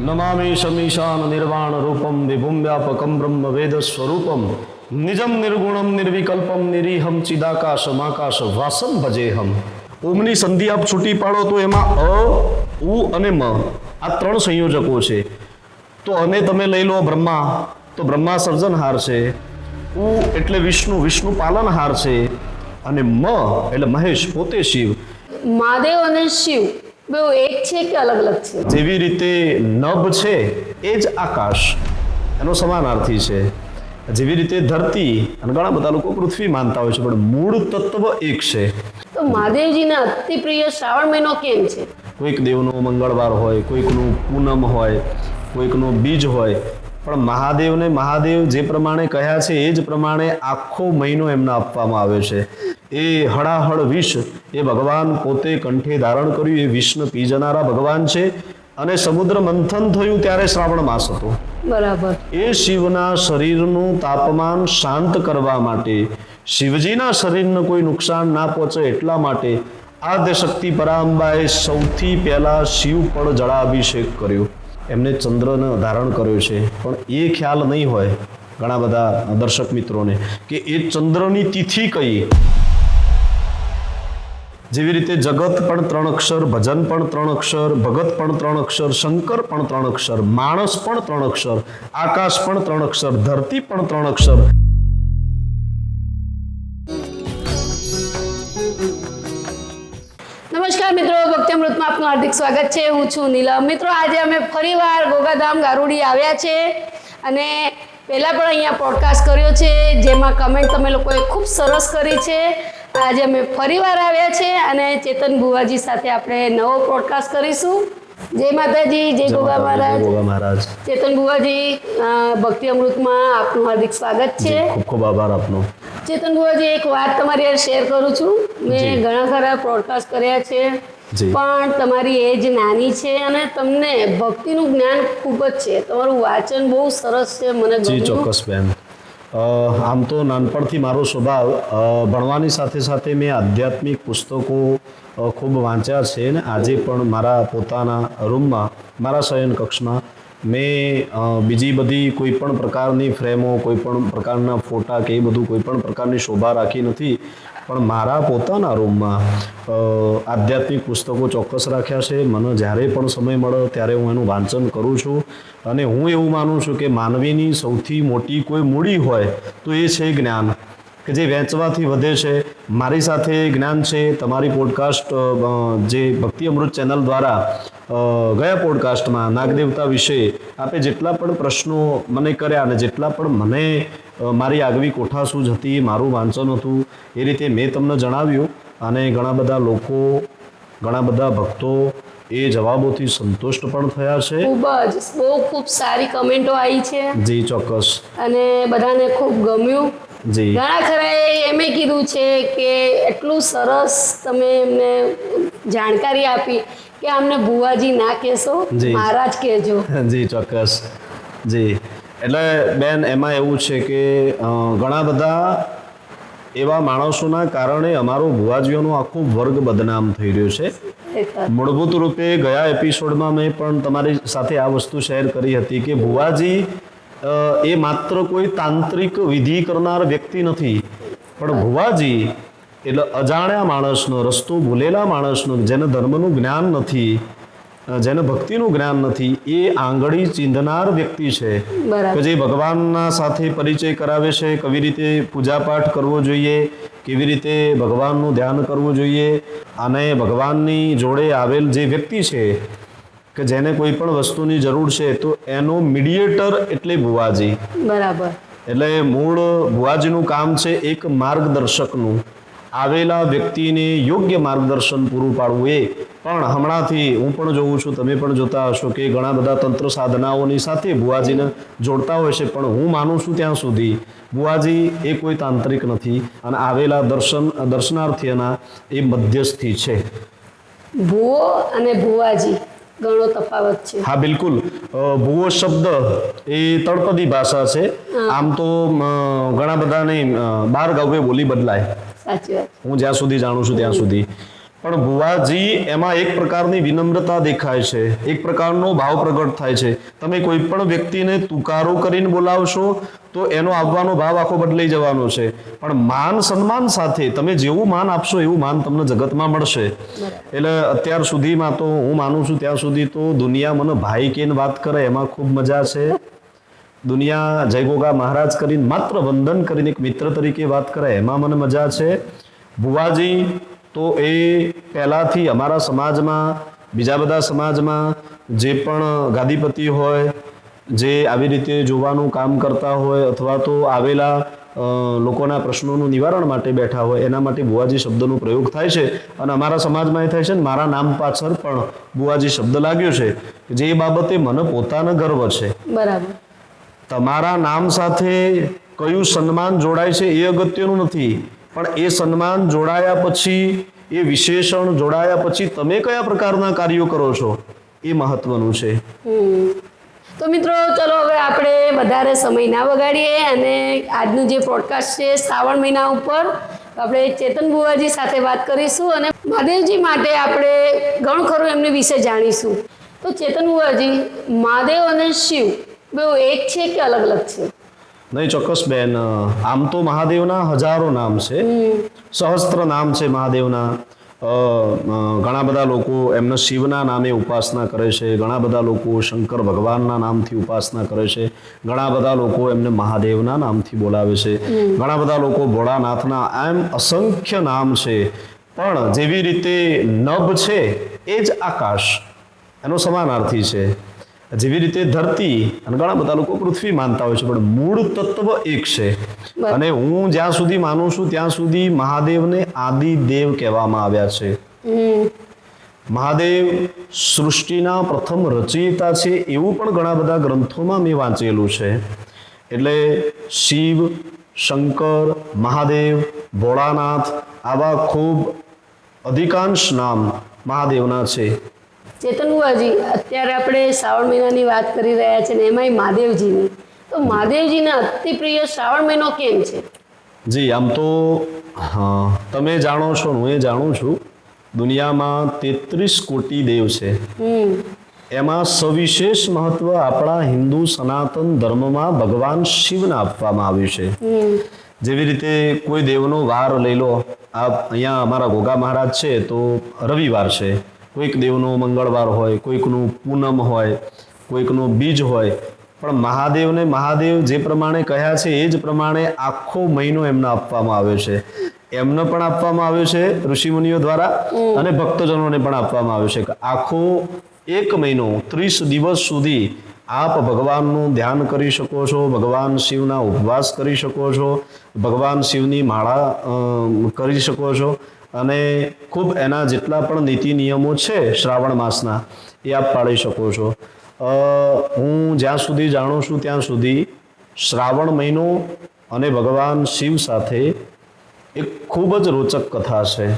નમામિ શમીશાન નિર્વાણ રૂપમ વિભુમ વ્યાપકમ બ્રહ્મ વેદ સ્વરૂપમ નિજમ નિર્ગુણમ નિર્વિકલ્પમ નિરીહમ ચિદાકાશમાકાશ વાસમ ભજેહમ ઓમની સંધિ આપ છૂટી પાડો તો એમાં અ, ઉ અને મ, આ ત્રણ સંયોજકો છે। તો અને તમે લઈ લો બ્રહ્મા, તો બ્રહ્મા સર્જનહાર છે, ઉ એટલે વિષ્ણુ વિષ્ણુ પાલનહાર છે, અને મ એટલે મહેશ, પોતે શિવ। મહાદેવ અને શિવ બે એક છે કે અલગ અલગ છે? જેવી રીતે નભ છે એ જ આકાશ. એનો સમાનાર્થી છે. જેવી રીતે ધરતી અને ઘણા બધા લોકો પૃથ્વી માનતા હોય છે પણ મૂળ તત્વ એક છે. તો મહાદેવજીના અતિ પ્રિય શ્રાવણ મહિનો કેમ છે? કોઈક દેવનો મંગળવાર હોય કોઈકનું પૂનમ હોય કોઈકનું બીજ હોય. પણ મહાદેવને મહાદેવ જે પ્રમાણે કહ્યા છે એ જ પ્રમાણે આખો મહિનો એમને આપવામાં આવે છે. એ હળાહળ વિષ એ ભગવાન પોતે કંઠે ધારણ કર્યું એ વિષને પી જનારા ભગવાન છે. અને સમુદ્ર મંથન થયું ત્યારે શ્રાવણ માસ હતો. બરાબર. એ શિવના શરીરનું તાપમાન શાંત કરવા માટે શિવજીના શરીરને કોઈ નુકસાન ના પહોંચે એટલા માટે આદ્ય શક્તિ પરાંબાએ સૌથી પહેલા શિવ પર જળાભિષેક કર્યો. એમને ચંદ્રને ધારણ કર્યો છે. પણ એ ખ્યાલ નહીં હોય ઘણા બધા દર્શક મિત્રોને કે એ ચંદ્રની તિથિ કઈ? જેવી રીતે જગત પણ ત્રણ અક્ષર, ભજન પણ ત્રણ અક્ષર, ભગત પણ ત્રણ અક્ષર, શંકર પણ ત્રણ અક્ષર, માણસ પણ ત્રણ અક્ષર, આકાશ પણ ત્રણ અક્ષર, ધરતી પણ ત્રણ અક્ષર. નમસ્કાર મિત્રો, ભક્તિ અમૃતમાં આપનું હાર્દિક સ્વાગત છે. હું છું નીલમ. મિત્રો, આજે અમે ફરીવાર ગોગાધામ ગારુડી આવ્યા છે અને પહેલાં પણ અહીંયા પોડકાસ્ટ કર્યો છે, જેમાં કમેન્ટ તમે લોકોએ ખૂબ સરસ કરી છે. આજે અમે ફરીવાર આવ્યા છે અને ચેતન ભુવાજી સાથે આપણે નવો પોડકાસ્ટ કરીશું. જય માતાજી જય ગોગા મહારાજ. ચેતન ભુવાજી ભક્તિ અમૃતમાં આપનું હાર્દિક સ્વાગત છે. ખૂબ ખૂબ આભાર આપનો. ચેતન ભુવાજી એક વાત તમારી શેર કરું છું. મેં ઘણા ખરા પોડકાસ્ટ કર્યા છે પણ તમારી એજ નાની છે અને તમને ભક્તિનું જ્ઞાન ખૂબ જ છે. તમારું વાંચન બહુ સરસ છે મને જી ચોક્કસ બેન. આમ તો નાનપણથી મારો સ્વભાવ ભણવાની સાથે સાથે મેં આધ્યાત્મિક પુસ્તકો ખૂબ વાંચ્યા છે ને આજે પણ મારા પોતાના રૂમમાં, મારા શયન કક્ષમાં મેં બીજી બધી કોઈ પણ પ્રકારની ફ્રેમો, કોઈ પણ પ્રકારના ફોટા કે એ બધું કોઈ પણ પ્રકારની શોભા રાખી નથી. પણ મારા પોતાના રૂમમાં આધ્યાત્મિક પુસ્તકો ચોક્કસ રાખ્યા છે. મને જ્યારે પણ સમય મળે ત્યારે હું એનું વાંચન કરું છું. અને હું એવું માનું છું કે માનવીની સૌથી મોટી કોઈ મૂડી હોય તો એ છે જ્ઞાન. કે જે વહેંચવાથી વધે છે. મારી સાથે જ્ઞાન છે. તમારી પોડકાસ્ટ જે ભક્તિ અમૃત ચેનલ દ્વારા ગયા પોડકાસ્ટમાં નાગદેવતા વિશે આપે જેટલા પણ પ્રશ્નો મને કર્યા અને જેટલા પણ મને મારી આગવી કોઠાસૂઝ હતી મારું વાંચન હતું એ રીતે મેં તમને જણાવ્યું અને ઘણા બધા લોકો ઘણા બધા ભક્તો એ જવાબોથી સંતુષ્ટ પણ થયા છે. ખૂબ જ બહુ ખૂબ સારી કમેન્ટો આવી છે. જી ચોક્કસ. અને બધાને ખૂબ ગમ્યું. ઘણા ખરા એમે કીધું છે કે એટલું સરસ તમે એમને જાણકારી આપી કે અમને ભુવાજી ના કહેશો જી. મહારાજ કહેજો. જી ચોક્કસ. જી. એટલે બેન એમાં એવું છે કે ઘણા બધા એવા માણસોના કારણે અમારો ભુવાજીઓનો આખો વર્ગ બદનામ થઈ રહ્યો છે. મૂળભૂત રૂપે ગયા એપિસોડમાં મેં પણ તમારી સાથે આ વસ્તુ શેર કરી હતી કે ભુવાજી એ માત્ર કોઈ તાંત્રિક વિધિ કરનાર વ્યક્તિ નથી. પણ ભુવાજી એટલે અજાણ્યા માણસનો રસ્તો ભૂલેલા માણસનો જેને ધર્મનું જ્ઞાન નથી જેને ભક્તિનું જ્ઞાન નથી એ આંગળી ચીંધનાર વ્યક્તિ છે. કે જે ભગવાનના સાથે પરિચય કરાવે છે કેવી રીતે પૂજાપાઠ કરવો જોઈએ કેવી રીતે ભગવાનનું ધ્યાન કરવું જોઈએ અને ભગવાનની જોડે આવેલ જે વ્યક્તિ છે કે જેને કોઈ પણ વસ્તુની જરૂર છે તો એનો મીડિયેટર એટલે ભુવાજી. બરાબર. એટલે મૂળ ભુવાજીનું કામ છે એક માર્ગદર્શકનું. આવેલા વ્યક્તિને યોગ્ય માર્ગદર્શન પૂરું પાડવું એ. પણ હમણાંથી હું પણ જોઉં છું તમે પણ જોતા હશો કે ઘણા બધા તંત્ર સાધનાઓની સાથે ભુવાજીને જોડતા હોય છે પણ હું માનું છું ત્યાં સુધી ભુવાજી એ કોઈ તાંત્રિક નથી અને આવેલા દર્શન દર્શનાર્થીઓના એ મધ્યસ્થી છે. ભુવો અને ભુવાજી. ઘણો તફાવત છે. હા બિલકુલ. ભૂવો શબ્દ એ તળપદી ભાષા છે. આમ તો ઘણા બધાને બાર ગાવે બોલી બદલાય. સાચી વાત. હું જ્યાં સુધી જાણું છું ત્યાં સુધી. પણ ભુવાજી એમાં એક પ્રકારની વિનમ્રતા દેખાય છે. એક પ્રકારનો ભાવ પ્રગટ થાય છે. તમે કોઈ પણ વ્યક્તિને તુકારો કરીને બોલાવશો તો એનો આવવાનો ભાવ આખો બદલાઈ જવાનો છે. પણ માન સન્માન સાથે તમે જેવું માન આપશો એવું માન તમને જગતમાં મળશે. એટલે અત્યાર સુધીમાં તો હું માનું છું ત્યાં સુધી તો દુનિયા મને ભાઈ કેન વાત કરે એમાં ખૂબ મજા છે. દુનિયા જયગોગા મહારાજ કરીને માત્ર વંદન કરીને એક મિત્ર તરીકે વાત કરે એમાં મને મજા છે. ભુવાજી તો એ પહેલાંથી અમારા સમાજમાં બીજા બધા સમાજમાં જે પણ ગાદીપતિ હોય જે આવી રીતે જોવાનું કામ કરતા હોય અથવા તો આવેલા લોકોના પ્રશ્નોનું નિવારણ માટે બેઠા હોય એના માટે બુવાજી શબ્દનો પ્રયોગ થાય છે. અને અમારા સમાજમાં એ થાય છે ને મારા નામ પાછળ પણ બુવાજી શબ્દ લાગ્યો છે જે બાબતે મને પોતાનો ગર્વ છે. બરાબર. તમારા નામ સાથે કયું સન્માન જોડાય છે એ અગત્યનું નથી. પણ એ સન્માન જોડાયા પછી, એ વિશેષણ જોડાયા પછી તમે કયા પ્રકારના કાર્યો કરો છો? એ મહત્વનું છે. તો મિત્રો, ચલો હવે આપણે વધારે સમય ના વગાડીએ અને આજનું જે પોડકાસ્ટ છે શ્રાવણ મહિના ઉપર આપણે ચેતન બુવાજી સાથે વાત કરીશું અને મહાદેવજી માટે આપણે ઘણું ખરું એમની વિશે જાણીશું. તો ચેતન બુવાજી મહાદેવ અને શિવ, બે એક છે કે અલગ અલગ છે? નહીં ચોક્કસ બેન. આમ તો મહાદેવના હજારો નામ છે. સહસ્ત્ર નામ છે મહાદેવના. ઘણા બધા લોકો એમને શિવના નામે ઉપાસના કરે છે. ઘણા બધા લોકો શંકર ભગવાનના નામથી ઉપાસના કરે છે. ઘણા બધા લોકો એમને મહાદેવના નામથી બોલાવે છે. ઘણા બધા લોકો ભોળાનાથના એમ અસંખ્ય નામ છે. પણ જેવી રીતે નભ છે એ જ આકાશ. એનો સમાનાર્થી છે. જેવી રીતે ધરતી અને ઘણા બધા લોકો પૃથ્વી માનતા હોય છે પણ મૂળ તત્વ એક છે. અને હું જ્યાં સુધી માનું છું ત્યાં સુધી મહાદેવને આદિ દેવ કહેવામાં આવ્યા છે. મહાદેવ સૃષ્ટિના પ્રથમ રચયિતા છે એવું પણ ઘણા બધા ગ્રંથોમાં મેં વાંચેલું છે. એટલે શિવ શંકર મહાદેવ ભોળાનાથ આવા ખૂબ અધિકાંશ નામ મહાદેવના છે. ચેતન બુવાજી અત્યારે આપણે શ્રાવણ મહિનાની વાત કરી રહ્યા છે ને એમાંય મહાદેવજીની. તો મહાદેવજીને અતિ પ્રિય શ્રાવણ મહિનો કેમ છે? જી આમ તો તમે જાણો છો હું એ જાણું છું દુનિયામાં તેત્રીસ કોટી દેવ છે. એમાં સવિશેષ મહત્વ આપણા હિન્દુ સનાતન ધર્મમાં ભગવાન શિવને આપવામાં આવ્યું છે. જેવી રીતે કોઈ દેવનો વાર લઈ લો આ અહીંયા અમારા ગોગા મહારાજ છે તો રવિવાર છે. કોઈક દેવનો મંગળવાર હોય કોઈકનું પૂનમ હોય કોઈકનું બીજ હોય. પણ મહાદેવને મહાદેવ જે પ્રમાણે કહ્યા છે એ જ પ્રમાણે આખો મહિનો એમને આપવામાં આવ્યો છે. એમને પણ આપવામાં આવ્યો છે ઋષિમુનિઓ દ્વારા અને ભક્તજનોને પણ આપવામાં આવ્યો છે. આખો એક મહિનો ત્રીસ દિવસ સુધી આપ ભગવાનનું ધ્યાન કરી શકો છો ભગવાન શિવના ઉપવાસ કરી શકો છો ભગવાન શિવની માળા કરી શકો છો. અને ખૂબ એના જેટલા પણ નીતિ નિયમો છે શ્રાવણ માસના એ આપ પાળી શકો છો. હું જ્યાં સુધી જાણું છું ત્યાં સુધી શ્રાવણ મહિનો અને ભગવાન શિવ સાથે એક ખૂબ જ રોચક કથા છે.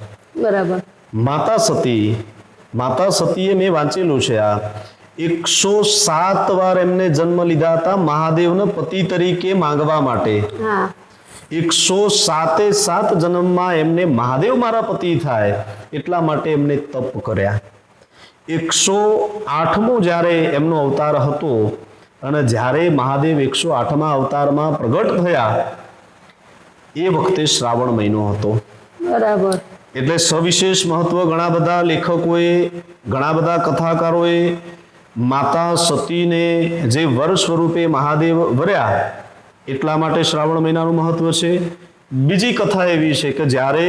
બરાબર. માતા સતી માતા સતીએ મેં વાંચેલું છે આ. એકસો સાત વાર એમને જન્મ લીધા હતા મહાદેવને પતિ તરીકે માંગવા માટે. હા. એકસો સાતે સાત જન્મમાં એમને મહાદેવ મારા પતિ થાય એટલા માટે એમને તપ કર્યા. એકસો આઠમો જ્યારે એમનો અવતાર હતો અને જ્યારે મહાદેવ એકસો આઠમા અવતારમાં પ્રગટ થયા એ વખતે શ્રાવણ મહિનો હતો. બરાબર. એટલે સવિશેષ મહત્વ ઘણા બધા લેખકોએ ઘણા બધા કથાકારોએ માતા સતીને જે વર સ્વરૂપે મહાદેવ વર્યા એટલા માટે શ્રાવણ મહિનાનું મહત્વ છે. બીજી કથા એવી છે કે જ્યારે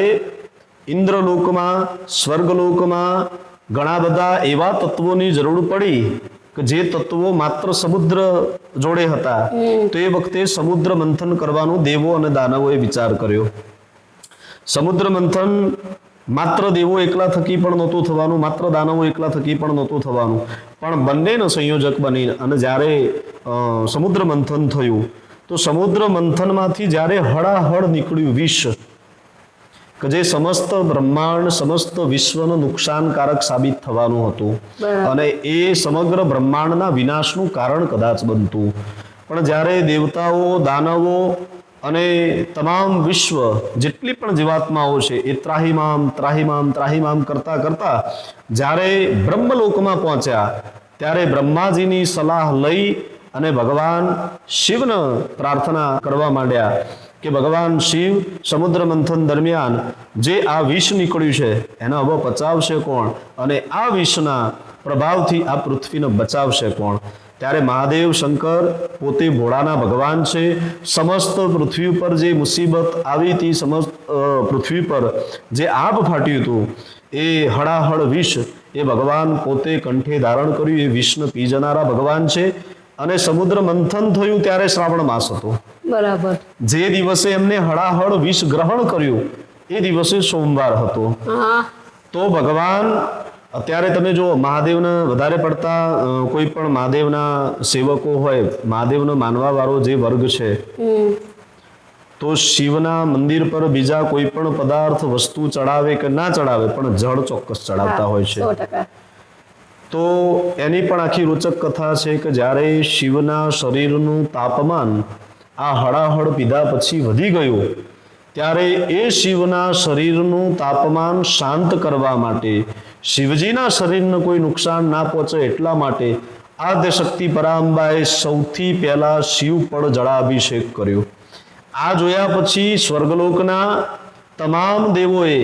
ઇન્દ્રલોકમાં સ્વર્ગલોકમાં ઘણા બધા એવા તત્વોની જરૂર પડી કે જે તત્વો માત્ર સમુદ્ર જોડે હતા તો એ વખતે સમુદ્ર મંથન કરવાનું દેવો અને દાનવોએ વિચાર કર્યો. સમુદ્ર મંથન માત્ર દેવો એકલા થકી પણ નહોતું થવાનું માત્ર દાનવો એકલા થકી પણ નહોતું થવાનું. પણ બંનેનો સંયોજક બની અને જ્યારે સમુદ્ર મંથન થયું તો સમુદ્ર મંથનમાંથી જ્યારે હળાહળ નીકળ્યું વિષ કે જે સમસ્ત બ્રહ્માંડ સમસ્ત વિશ્વનું નુકસાનકારક સાબિત થવાનું હતું. અને એ સમગ્ર બ્રહ્માંડના વિનાશનું કારણ કદાચ બનતું. પણ જ્યારે દેવતાઓ દાનવો અને તમામ વિશ્વ જેટલી પણ જીવાત્માઓ છે એ ત્રાહિમામ ત્રાહિમામ ત્રાહિમામ કરતા કરતા જ્યારે બ્રહ્મલોકમાં પહોંચ્યા ત્યારે બ્રહ્માજીની સલાહ લઈ અને ભગવાન શિવને પ્રાર્થના કરવા માંડ્યા કે ભગવાન શિવ સમુદ્ર મંથન દરમિયાન જે આ વિષ નીકળ્યું છે, એનો હવે પચાવશે કોણ? અને આ વિષના પ્રભાવથી આ પૃથ્વીને બચાવશે કોણ? ત્યારે મહાદેવ શંકર પોતે ભોળાના ભગવાન છે. સમસ્ત પૃથ્વી ઉપર જે મુસીબત આવી હતી, સમસ્ત પૃથ્વી પર જે આપ ફાટ્યું હતું, એ હળાહળ વિષ એ ભગવાન પોતે કંઠે ધારણ કર્યું. એ વિષ્ણુ પી જનારા ભગવાન છે. અને સમુદ્ર મંથન થયું ત્યારે શ્રાવણ માસ હતો. બરાબર. જે દિવસે એમને હળાહળ વિષ ગ્રહણ કર્યું એ દિવસે સોમવાર હતો. તો ભગવાન અત્યારે તમે જો મહાદેવને વધારે પડતા કોઈ પણ મહાદેવના સેવકો હોય મહાદેવનો માનવા વાળો જે વર્ગ છે તો શિવના મંદિર પર બીજા કોઈ પણ પદાર્થ વસ્તુ ચડાવે કે ના ચડાવે પણ જળ ચોક્કસ ચડાવતા હોય છે. તો એની પણ આખી રોચક કથા છે કે જ્યારે શિવના શરીરનું તાપમાન આ હળાહળ પીધા પછી વધી ગયું, ત્યારે એ શિવના શરીરનું તાપમાન શાંત કરવા માટે, શિવજીના શરીરને કોઈ નુકસાન ના પહોંચે એટલા માટે આદ્યશક્તિ પરાંબાએ સૌથી પહેલાં શિવ પર જળાભિષેક કર્યો. આ જોયા પછી સ્વર્ગલોકના તમામ દેવોએ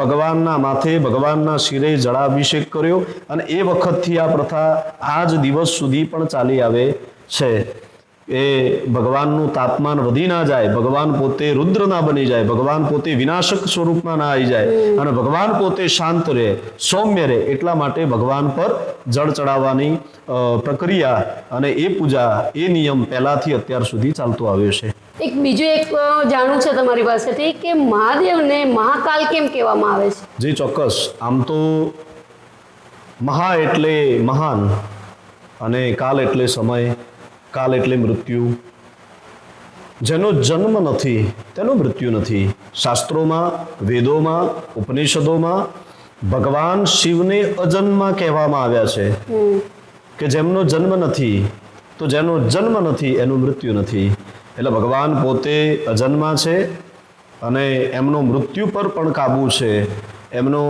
ભગવાનના માથે, ભગવાનના શિરે જળાભિષેક કર્યો અને એ વખતથી આ પ્રથા આજ દિવસ સુધી પણ ચાલી આવે છે. એ ભગવાનનું તાપમાન વધી ના જાય, ભગવાન પોતે રુદ્ર ના બની જાય, ભગવાન પોતે વિનાશક સ્વરૂપમાં ના આવી જાય અને ભગવાન પોતે શાંત રહે, સૌમ્ય રહે એટલા માટે ભગવાન પર જળ ચડાવવાની પ્રક્રિયા અને એ પૂજા, એ નિયમ પહેલાથી અત્યાર સુધી ચાલતો આવ્યો છે. એક બીજું એક જાણવું છે તમારી પાસેથી કે મહાદેવને મહાકાલ કેમ કહેવામાં આવે છે? જી ચોક્કસ. આમ તો મહા એટલે મહાન અને કાલ એટલે સમય કાલ એટલે મૃત્યુ. જેનો જન્મ નથી તેનો મૃત્યુ નથી. શાસ્ત્રોમાં વેદોમાં ઉપનિષદોમાં ભગવાન શિવને અજન્મા કહેવામાં આવ્યા છે. કે જેમનો જન્મ નથી તો જેનો જન્મ નથી એનું મૃત્યુ નથી. એટલે ભગવાન પોતે અજન્મા છે અને એમનો મૃત્યુ પર પણ કાબુ છે. એમનો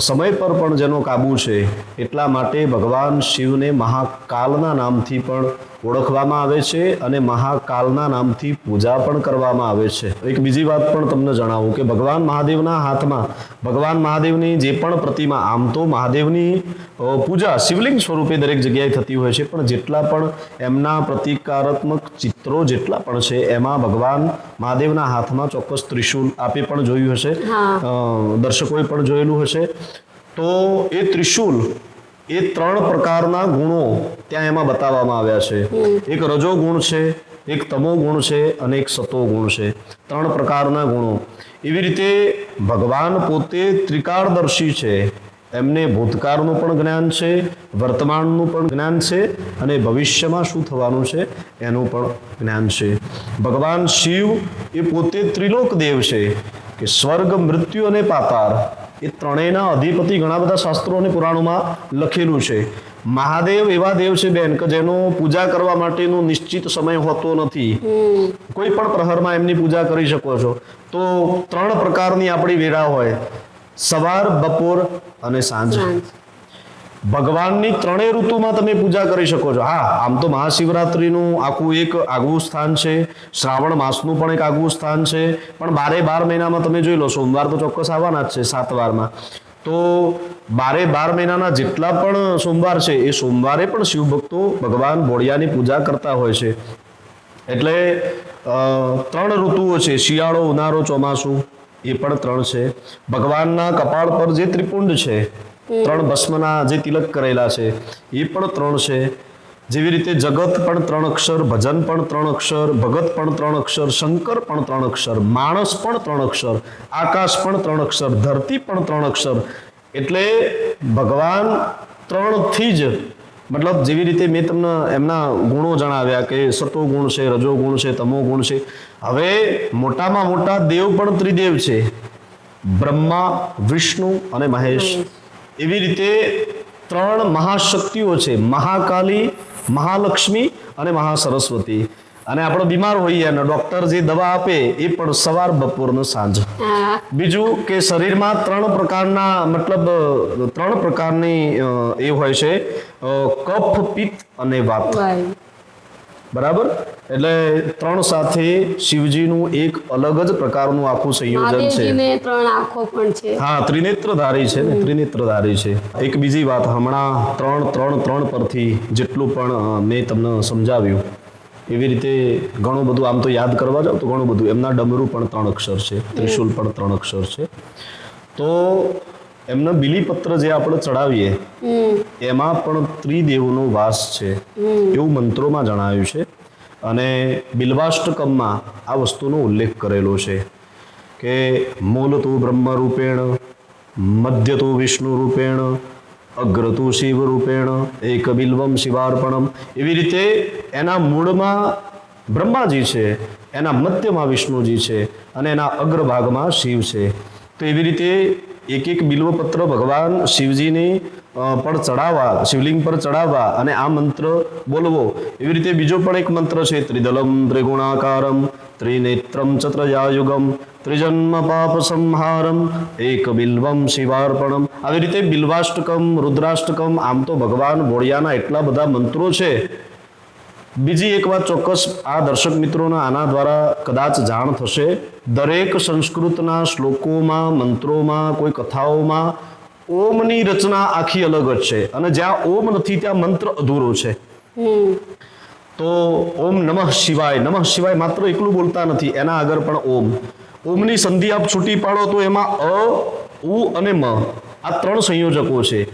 સમય પર પણ જેનો કાબુ છે, એટલા માટે ભગવાન શિવને મહાકાલના નામથી પણ ઓળખવામાં આવે છે અને મહાકાલના નામથી પૂજા પણ કરવામાં આવે છે. એક બીજી વાત પણ તમને જણાવું કે ભગવાન મહાદેવના હાથમાં ભગવાન મહાદેવની જે પણ પ્રતિમા આમ તો મહાદેવની પૂજા શિવલિંગ સ્વરૂપે દરેક જગ્યાએ થતી હોય છે પણ જેટલા પણ એમના પ્રતિકારાત્મક ચિત્રો જેટલા પણ છે એમાં ભગવાન મહાદેવના હાથમાં ચોક્કસ ત્રિશૂલ આપે પણ જોયું હશે. દર્શકોએ પણ જોયેલું હશે. તો એ ત્રિશૂલ એ ત્રણ પ્રકારના ગુણો ત્યાં એમાં બતાવવામાં આવ્યા છે. એક રજો ગુણ છે એક તમો ગુણ છે અને એક સતો ગુણ છે. ત્રણ પ્રકારના ગુણો. એવી રીતે ભગવાન પોતે ત્રિકાળદર્શી છે. એમને ભૂતકાળનું પણ જ્ઞાન છે વર્તમાનનું પણ જ્ઞાન છે અને ભવિષ્યમાં શું થવાનું છે એનું પણ જ્ઞાન છે. ભગવાન શિવ એ પોતે ત્રિલોક દેવ છે કે સ્વર્ગ મૃત્યુ અને પાતાળ એ ત્રણેયના અધિપતિ ઘણા બધા શાસ્ત્રો અને પુરાણોમાં લખેલું છે. મહાદેવ એવા દેવ છે બેન કે જેનો પૂજા કરવા માટેનો નિશ્ચિત સમય હોતો નથી. કોઈ પણ પ્રહરમાં એમની પૂજા કરી શકો છો. તો ત્રણ પ્રકારની આપણી વેળા હોય. સવાર બપોર અને સાંજ. ભગવાનની ત્રણેય ઋતુમાં તમે પૂજા કરી શકો છો. હા, આમ તો મહાશિવરાત્રિનું આખું એક આગવું સ્થાન છે. શ્રાવણ માસનું પણ એક આગવું સ્થાન છે. પણ બારે બાર મહિનામાં તમે જોઈ લો, સોમવાર તો ચોક્કસ આવવાના જ છે સાત વારમાં. તો બારે બાર મહિનાના જેટલા પણ સોમવાર છે, એ સોમવારે પણ શિવભક્તો ભગવાન ભોળિયાની પૂજા કરતા હોય છે. એટલે ત્રણ ઋતુઓ છે, શિયાળો, ઉનાળો, ચોમાસું, એ પણ ત્રણ છે. ભગવાનના કપાળ પર જે ત્રિપુંડ છે ત્રણ ભસ્મના જે તિલક કરેલા છે, એ પણ ત્રણ છે. જેવી રીતે જગત પણ ત્રણ અક્ષર, ભજન પણ ત્રણ અક્ષર, ભગત પણ ત્રણ અક્ષર, શંકર પણ ત્રણ અક્ષર, માણસ પણ ત્રણ અક્ષર, આકાશ પણ ત્રણ અક્ષર, ધરતી પણ ત્રણ અક્ષર. એટલે ભગવાન ત્રણથી જ, મતલબ જેવી રીતે મેં તમને એમના ગુણો જણાવ્યા કે સતો ગુણ છે, રજો ગુણ છે, તમો ગુણ છે. હવે મોટામાં મોટા દેવ પણ ત્રિદેવ છે. બ્રહ્મા, વિષ્ણુ અને મહેશ. એવી રીતે ત્રણ મહાશક્તિઓ છે. મહાકાલી મહાલક્ષ્મી અને મહાસરસ્વતી. અને આપણો બીમાર હોઈએ અને ડોક્ટર જે દવા આપે એ પણ સવાર બપોર ને સાંજ બીજું કે શરીરમાં ત્રણ પ્રકારના મતલબ ત્રણ પ્રકારની એ હોય છે. કફ પિત્ત અને વાત. બરાબર? એટલે ત્રણ સાથે શિવજીનું એક અલગ જ પ્રકારનું આખું સંયોજન છે. ત્રણ આંખો પણ છે. હા ત્રિનેત્રધારી છે ને ત્રિનેત્રધારી છે. એક બીજી વાત હમણાં ત્રણ ત્રણ ત્રણ પરથી જેટલું પણ મેં તમને સમજાવ્યું. એવી રીતે ઘણું બધું આમ તો યાદ કરવા જાવ તો ઘણું બધું. એમના ડમરું પણ ત્રણ અક્ષર છે ત્રિશુલ પણ ત્રણ અક્ષર છે. તો એમને બિલીપત્ર જે આપણે ચડાવીએ એમાં પણ ત્રિદેવનો વાસ છે. એવું મંત્રોમાં જણાવ્યું છે. અને બિલ્વાષ્ટકમમાં આ વસ્તુનો ઉલ્લેખ કરેલો છે કે મૂલ તું બ્રહ્મ રૂપેણ મધ્ય તું વિષ્ણુ રૂપેણ અગ્ર તું શિવ રૂપેણ એક બિલ્વમ શિવાર્પણમ. એવી રીતે એના મૂળમાં બ્રહ્માજી છે, એના મધ્યમાં વિષ્ણુજી છે અને એના અગ્રભાગમાં શિવ છે. તો એવી રીતે એક એક બિલ્વપત્ર ભગવાન શિવજીની પર ચડાવવા, શિવલિંગ પર ચડાવવા અને આ મંત્ર બોલવો. એવી રીતે બીજો પણ એક મંત્ર છે, ત્રિદલમ ત્રિગુણાકારમ, ત્રિનેત્રમ ચત્રયાયુગમ, ત્રિજન્મ પાપ સંહારમ એક બિલ્વમ શિવાર્પણમ. આવી રીતે બિલ્વાષ્ટકમ, રુદ્રાષ્ટકમ, આમ તો ભગવાન ભોળિયાના એટલા બધા મંત્રો છે. બીજી એક વાત ચોક્કસ આ દર્શક મિત્રોના આના દ્વારા કદાચ જાણ થશે. દરેક સંસ્કૃતના શ્લોકોમાં, મંત્રોમાં, કોઈ કથાઓમાં ઓમની રચના આખી અલગ જ છે. અને જ્યાં ઓમ નથી ત્યાં મંત્ર અધૂરો છે. તો ઓમ નમઃ શિવાય. નમઃ શિવાય માત્ર એકલું બોલતા નથી એના આગળ પણ ઓમ. ઓમની સંધિ આપ છૂટી પાડો તો એમાં અ ઉ અને મ આ ત્રણ સંયોજકો છે.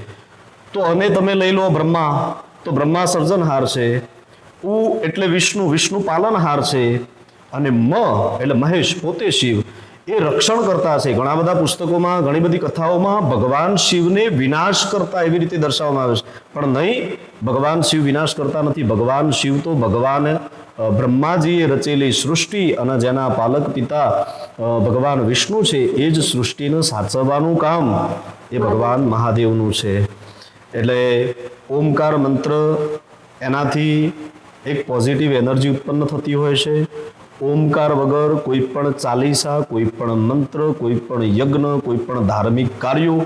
તો અને તમે લઈ લો બ્રહ્મા. તો બ્રહ્મા સર્જનહાર છે. ઉ એટલે વિષ્ણુ. વિષ્ણુ પાલનહાર છે. અને મ એટલે મહેશ પોતે શિવ. એ રક્ષણ કરતા હશે. ઘણા બધા પુસ્તકોમાં, ઘણી બધી કથાઓમાં ભગવાન શિવને વિનાશ કરતા એવી રીતે દર્શાવવામાં આવે છે. પણ નહીં, ભગવાન શિવ વિનાશ કરતા નથી. ભગવાન શિવ તો ભગવાન બ્રહ્માજીએ રચેલી સૃષ્ટિ અને જેના પાલક પિતા ભગવાન વિષ્ણુ છે, એ જ સૃષ્ટિને સાચવવાનું કામ એ ભગવાન મહાદેવનું છે. એટલે ઓમકાર મંત્ર એનાથી એક પોઝિટિવ એનર્જી ઉત્પન્ન થતી હોય છે. ઓમકાર વગર કોઈ પણ ચાલીસા, કોઈ પણ મંત્ર, કોઈ પણ યજ્ઞ, કોઈ પણ ધાર્મિક કાર્યો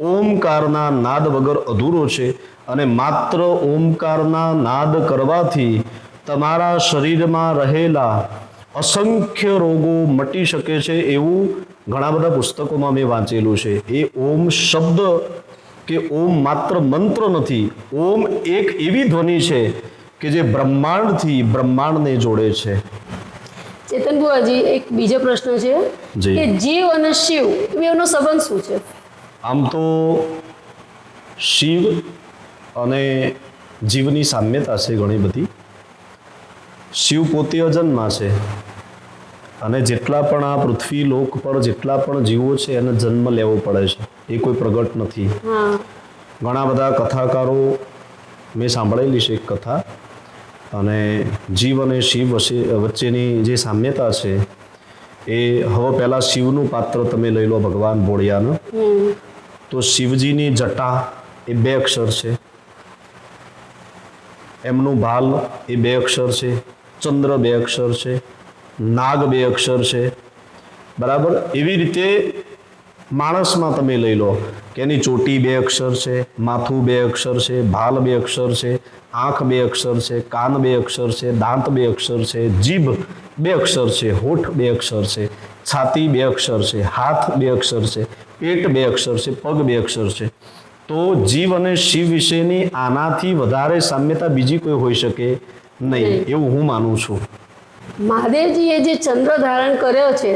ઓમકારના નાદ વગર અધૂરો છે અને માત્ર ઓમકારના નાદ કરવાથી તમારા શરીરમાં રહેલા અસંખ્ય રોગો મટી શકે છે એવું ઘણા બધા પુસ્તકોમાં મેં વાંચેલું છે. એ ઓમ શબ્દ કે ઓમ માત્ર મંત્ર નથી, ઓમ એક એવી ધ્વનિ છે કે જે બ્રહ્માંડથી બ્રહ્માંડને જોડે છે. ચેતન બુઆજી એક બીજો પ્રશ્ન છે કે જીવ અને શિવ બેનો સંબંધ શું છે? આમ તો શિવ અને જીવની સામ્યતા છે ઘણી બધી. શિવ પોતે અજન્મા છે અને જેટલા પણ આ પૃથ્વી લોક પર જેટલા પણ જીવો છે એને જન્મ લેવો પડે છે. એ કોઈ પ્રગટ નથી. ઘણા બધા કથાકારો મેં સાંભળેલી છે એક કથા. અને જીવ અને શિવ વચ્ચે વચ્ચેની જે સામ્યતા છે એ હવે પહેલાં શિવનું પાત્ર તમે લઈ લો ભગવાન ભોળિયાનું તો શિવજીની જટા એ બે અક્ષર છે. એમનું ભાલ એ બે અક્ષર છે. ચંદ્ર બે અક્ષર છે. નાગ બે અક્ષર છે. બરાબર? એવી રીતે માણસમાં તમે લઈ લો કે એની ચોટી બે અક્ષર છે માથું બે અક્ષર છે ભાલ બે અક્ષર છે આંખ બે અક્ષર છે કાન બે અક્ષર છે દાંત બે અક્ષર છે જીભ બે અક્ષર છે હોઠ બે અક્ષર છે છાતી બે અક્ષર છે હાથ બે અક્ષર છે પેટ બે અક્ષર છે પગ બે અક્ષર છે તો જીવ અને શિવ વિશેની આનાથી વધારે સામ્યતા બીજી કોઈ હોઈ શકે નહીં એવું હું માનું છું મહાદેવજીએ જે ચંદ્ર ધારણ કર્યો છે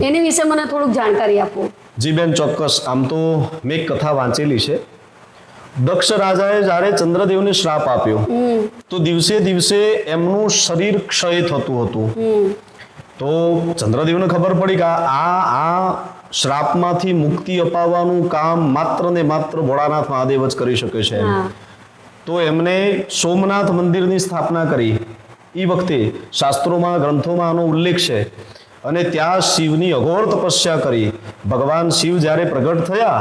એની વિશે મને થોડુંક જાણકારી આપો જી બેન ચોક્કસ આમ તો મેં એક કથા વાંચેલી છે. દક્ષ રાજાએ જ્યારે ચંદ્રદેવને શ્રાપ આપ્યો તો દિવસે દિવસે એમનું શરીર ક્ષય થતું હતું. તો ચંદ્રદેવને ખબર પડી કે આ આ શ્રાપમાંથી મુક્તિ અપાવવાનું કામ માત્ર ને માત્ર ભોળાનાથ મહાદેવ જ કરી શકે છે તો એમને સોમનાથ મંદિરની સ્થાપના કરી. એ વખતે શાસ્ત્રોમાં ગ્રંથોમાં આનો ઉલ્લેખ છે અને ત્યાં શિવની અઘોર તપસ્યા કરી. ભગવાન શિવ જ્યારે પ્રગટ થયા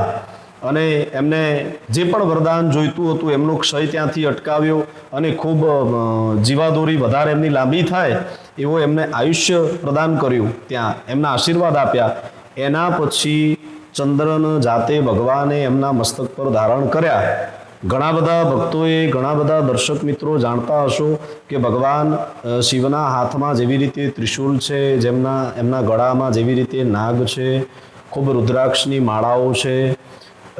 અને એમને જે પણ વરદાન જોઈતું હતું એમનો ક્ષય ત્યાંથી અટકાવ્યો અને ખૂબ જીવાદોરી વધારે એમની લાંબી થાય એવો એમને આયુષ્ય પ્રદાન કર્યું ત્યાં. એમના આશીર્વાદ આપ્યા. એના પછી ચંદ્રન જાતે ભગવાને એમના મસ્તક પર ધારણ કર્યા. ઘણા બધા ભક્તોએ, ઘણા બધા દર્શક મિત્રો જાણતા હશો કે ભગવાન શિવના હાથમાં જેવી રીતે ત્રિશૂલ છે, જેમના, એમના ગળામાં જેવી રીતે નાગ છે, ખૂબ રુદ્રાક્ષની માળાઓ છે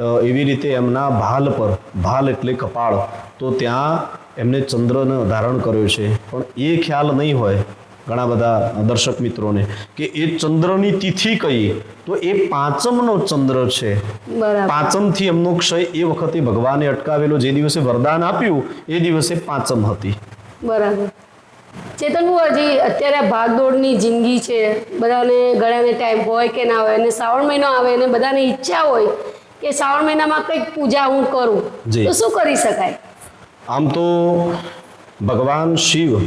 એવી રીતે એમના ભાલ પર, ભાલ એટલે કપાળ. તો ત્યાં એમને ચંદ્રને ધારણ કર્યો છે. પણ એ ખ્યાલ નહીં હોય ઘણા બધા દર્શક મિત્રોને કે એ ચંદ્રની તિથિ કઈ? તો એ પાંચમનો ચંદ્ર છે. બરાબર. પાંચમથી એમનો ક્ષય એ વખતે ભગવાને અટકાવેલો જે દિવસે વરદાન આપ્યું એ દિવસે પાંચમ હતી. બરાબર. ચેતન બુઆજી અત્યારે ભાગદોડની જિંદગી છે. બધાને ગળાને ટાઈમ હોય કે ના હોય અને શ્રાવણ મહિનો આવે અને બધાને ઈચ્છા હોય કે શ્રાવણ મહિનામાં કંઈક પૂજા હું કરું. તો શું કરી શકાય? આમ તો ભગવાન શિવ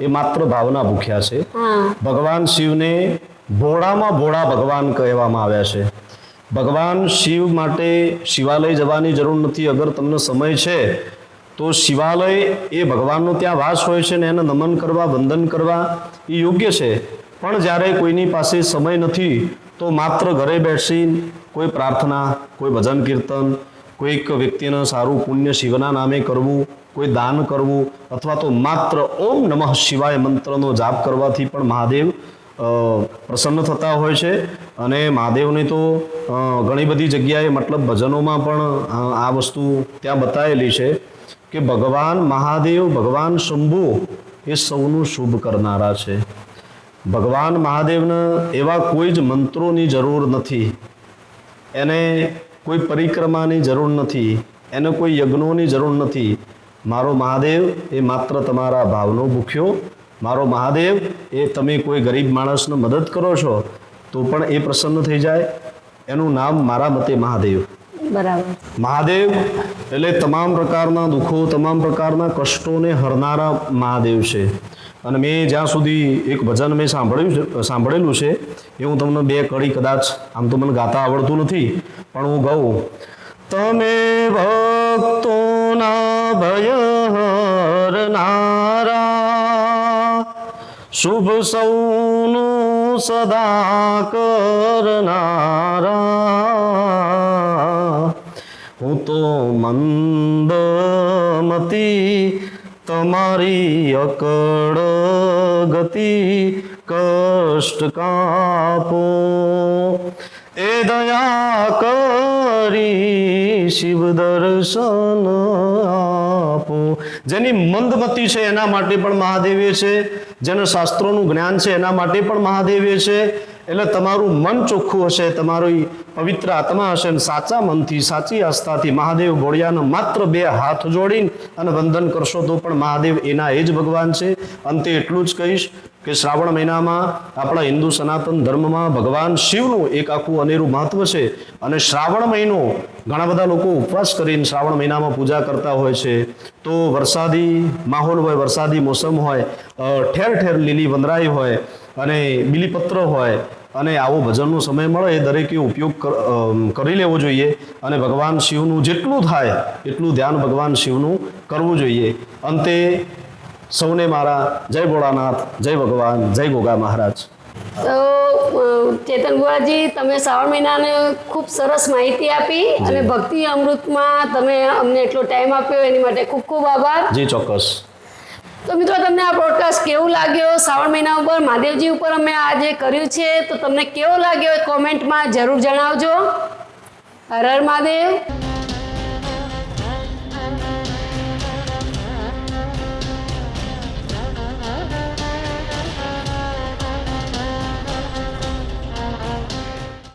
એ માત્ર ભાવના ભૂખ્યા છે. ભગવાન શિવને ભોળામાં ભોળા ભગવાન કહેવામાં આવ્યા છે. ભગવાન શિવ માટે શિવાલય જવાની જરૂર નથી અગર તમને સમય છે તો શિવાલય એ ભગવાનનો ત્યાં વાસ હોય છે ને એને નમન કરવા વંદન કરવા એ યોગ્ય છે. પણ જ્યારે કોઈની પાસે સમય નથી તો માત્ર ઘરે બેસી કોઈ પ્રાર્થના કોઈ ભજન કીર્તન કોઈક વ્યક્તિને સારું પુણ્ય શિવના નામે કરવું, કોઈ દાન કરવું, અથવા તો માત્ર ઓમ નમઃ શિવાય મંત્રનો જાપ કરવાથી પણ મહાદેવ પ્રસન્ન થતા હોય છે. અને મહાદેવને તો ઘણી બધી જગ્યાએ મતલબ ભજનોમાં પણ આ વસ્તુ ત્યાં બતાવેલી છે કે ભગવાન મહાદેવ, ભગવાન શંભુ એ સૌનું શુભ કરનારા છે. ભગવાન મહાદેવને એવા કોઈ જ મંત્રોની જરૂર નથી. એને કોઈ પરિક્રમાની જરૂર નથી એને કોઈ યજ્ઞોની જરૂર નથી. મારો મહાદેવ એ માત્ર તમારા ભાવનો ભૂખ્યો. મારો મહાદેવ એ તમે કોઈ ગરીબ માણસને મદદ કરો છો તો પણ એ પ્રસન્ન થઈ જાય. એનું નામ મારા મતે મહાદેવ. બરાબર. મહાદેવ એટલે તમામ પ્રકારના દુઃખો તમામ પ્રકારના કષ્ટોને હરનારા મહાદેવ છે. અને મેં જ્યાં સુધી એક ભજન મેં સાંભળ્યું સાંભળેલું છે એ હું તમને બે કડી કદાચ આમ તો મને ગાતા આવડતું નથી પણ હું ગાઉં. તમે ભક્તોના ભય હરનારા શુભ સૌનું સદા કરનારા. હું તો મંદમતી, તમારી અકળ ગતિ કષ્ટ કાપો. એ દયા કરી શિવ દર્શન આપો. જેની મંદમતી છે એના માટે પણ મહાદેવે છે. જેને શાસ્ત્રોનું જ્ઞાન છે એના માટે પણ મહાદેવે છે. એટલે તમારું મન ચોખ્ખું હશે, તમારી પવિત્ર આત્મા હશે અને સાચા મનથી, સાચી આસ્થાથી મહાદેવ ગોળિયાને માત્ર બે હાથ જોડીને અને વંદન કરશો તો પણ મહાદેવ એના એ જ ભગવાન છે. અંતે એટલું જ કહીશ કે શ્રાવણ મહિનામાં આપણા હિન્દુ સનાતન ધર્મમાં ભગવાન શિવનું એક આખું અનેરું મહત્વ છે અને શ્રાવણ મહિનો ઘણા બધા લોકો ઉપવાસ કરીને શ્રાવણ મહિનામાં પૂજા કરતા હોય છે. તો વરસાદી માહોલ હોય, વરસાદી મોસમ હોય ઠેર ઠેર લીલી વંદરાઈ હોય અને બિલીપત્ર હોય અને આવો ભજનનો સમય મળે એ દરેકે ઉપયોગ કર- લેવો જોઈએ અને ભગવાન શિવનું જેટલું થાય એટલું ધ્યાન ભગવાન શિવનું કરવું જોઈએ. અંતે સૌને મારા જય ભોળાનાથ જય ભગવાન જય ગોગા મહારાજ. તો ચેતન ગુવાજી તમે શ્રાવણ મહિનાને ખૂબ સરસ માહિતી આપી અને ભક્તિ અમૃતમાં તમે અમને એટલો ટાઈમ આપ્યો એની માટે ખૂબ ખૂબ આભાર. જી ચોક્કસ. તો મિત્રો તમને આ પોડકાસ્ટ કેવું લાગ્યો? શ્રાવણ મહિના ઉપર, મહાદેવજી ઉપર અમે આજે કર્યું છે, તો તમને કેવો લાગ્યો કોમેન્ટમાં જરૂર જણાવજો. હર હર મહાદેવ.